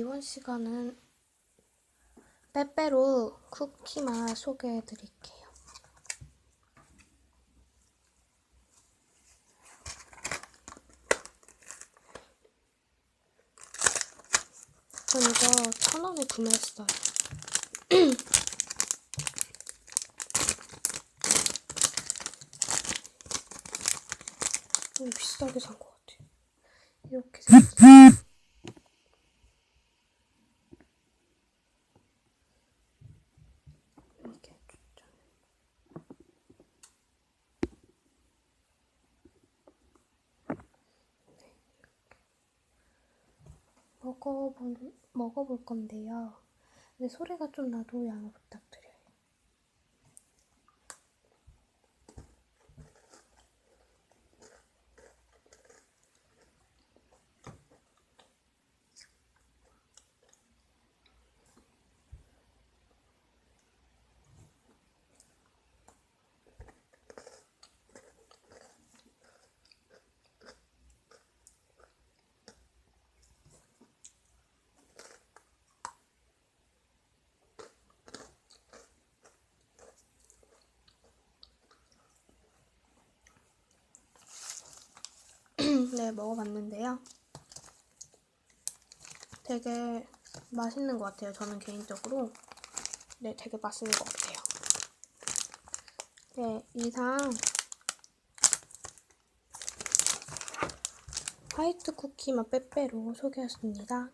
이번 시간은 빼빼로 쿠키 맛 소개해 드릴게요. 전 이거 천 원에 구매했어요. 좀 비싸게 산 것 같아요. 이렇게 생겼어요. 이게 진짜. 네, 먹어볼, 먹어볼 건데요. 근데 소리가 좀 나도 양해 부탁드려요. 네, 먹어봤는데요. 되게 맛있는 것 같아요. 저는 개인적으로. 네, 되게 맛있는 것 같아요. 네, 이상 화이트 쿠키 맛 빼빼로 소개했습니다.